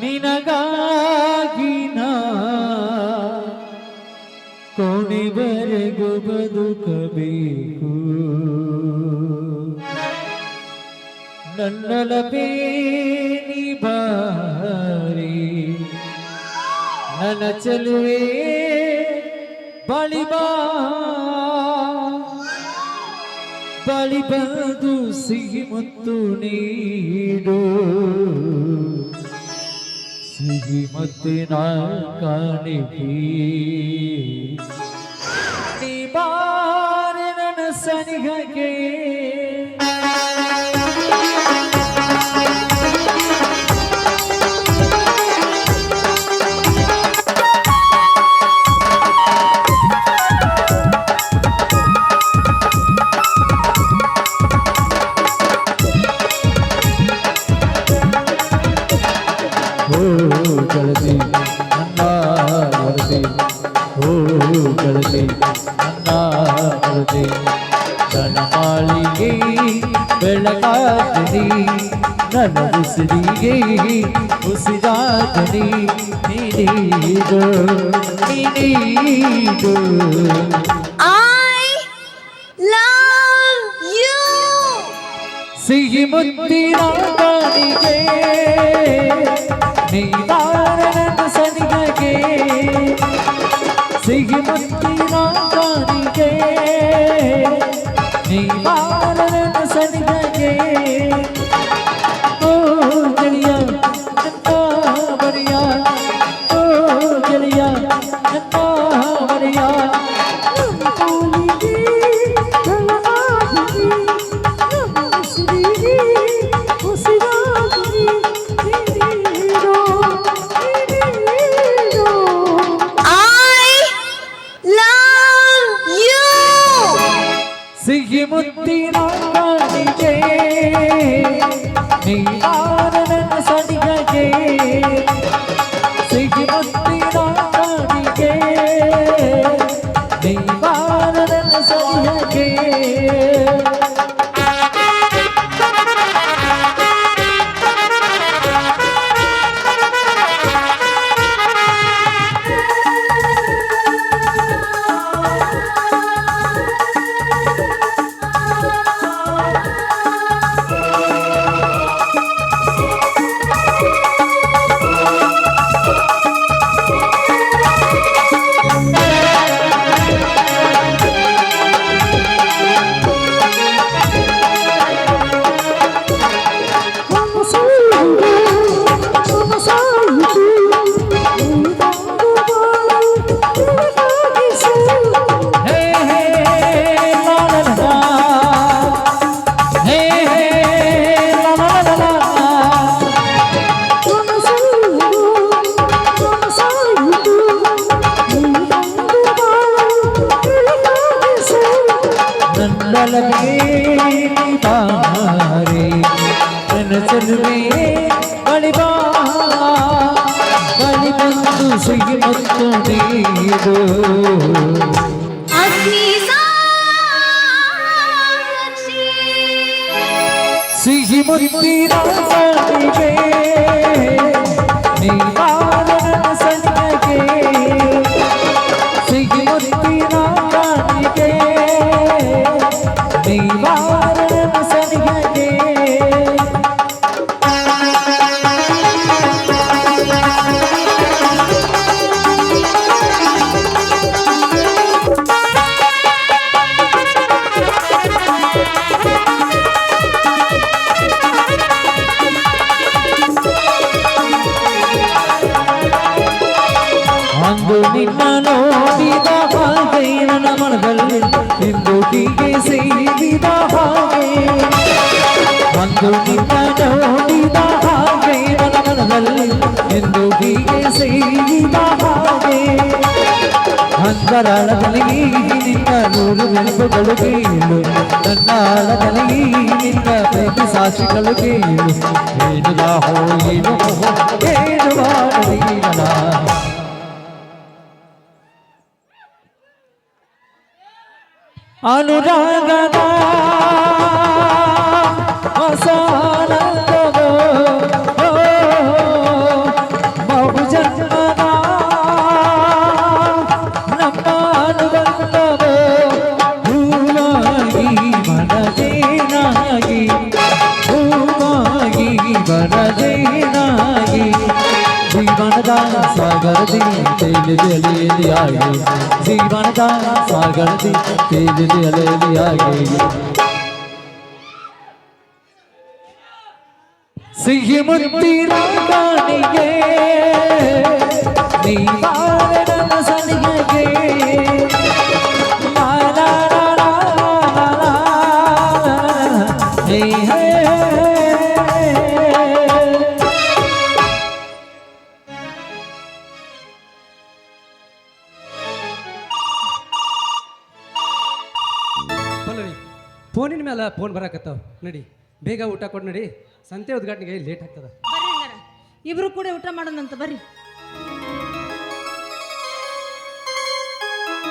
ನಿನಗಾಗಿ ನಾ ಕೊನೆವರೆಗೂ ಬದುಕಬೇಕು. ನನ್ನಲವೇ ಬಾರಿ ನನ್ನ ಚಲುವೆ ಬಳಿಬಾ ಬಳಿ ಬಂದು ಸಿಹಿ ಮತ್ತು ನೀಡು. ಸಿಹಿ ಮುತ್ತಿನ ಕಾಣಿಕೆ ನೀ ಬಾರೆ ನನ್ನ ಸನಿಹಗೆ ಗೆಳತಿ ನನ್ನ ಮಾಳಿಗೆ ಬೆಳಕಾಗಲಿ ನನ್ನ ಉಸಿರಿಗೆ ಉಸಿರಾಗಲಿ. love you. ಸಿಹಿ ಮುತ್ತಿನ ಕಾಣಿಗೆ ನೀನಾರನ ಸನಿಗೆ ಸಿಹಿ ಮುತ್ತಿನ ಸನಿಗೆ ಸಿಹಿ ಮುತ್ತಿನ ಕಾಣಿಗೆ ನೀನಾರನ ಸನಿಗೆ ಸಿಹಿ ಮುತ್ತಿನ ಕಾಣಿಗೆ ನೀನಾರನ ಸನಿಗೆ ಬಾರೆ ನನ್ನ ಚೆಲುವೆ ಬಳಿ ಬಾ ಬಳಿ ಬಂದು ಸಿಹಿ ಮತ್ತು ನೀಡು ಅಗ್ನಿ ಸಾಕ್ಷಿ ಸಿಹಿ ಮುತ್ತಿನ ಕಾಣಿಗೆ ಹೀಗೆ ಸೇರಿದ ಹಾಗೆ ಅಂದು ನಿನ್ನ ನೋಡಿದ ಹಾಗೆ ನನ್ನ ಮನದಲ್ಲಿ ಇಂದು ಹೀಗೆ ಸೇರಿದ ಹಾಗೆ ಅಂತರಾಳದಲ್ಲಿ ನಿನ್ನ ನೂರು ನೆನಪುಗಳು ಕೇಳು ನನ್ನ ಆಳದಲ್ಲಿ ನಿನ್ನ ಪ್ರೀತಿ ಸಾಕ್ಷಿಗಳು ಕೇಳು ಏನು ಬಾಹೋ ಏನು অনুরাগনা ಸಾಗರದಿ ತೇಲಿದೆ ಅಲೆಯಲಿಯಾಗಿ ಜೀವನದ ಸಾಗರದಿ ತೇಲಿದೆ ಅಲೆಯಲಿಯಾಗಿ ಸಿಹಿ ಮುತ್ತಿನ ಕಾಣಿಗೆ ಫೋನಿನ ಮೇಲೆ ಫೋನ್ ಬರಾಕತ್ತಾವ. ನಡಿ, ಬೇಗ ಊಟ ಕೊಡ್ ನಡಿ. ಸಂತೆ ಉದ್ಘಾಟನೆಗೆ ಲೇಟ್ ಆಗ್ತದ. ಇಬ್ರು ಕೂಡ ಊಟ ಮಾಡೋಣಂತ ಬರ್ರಿ.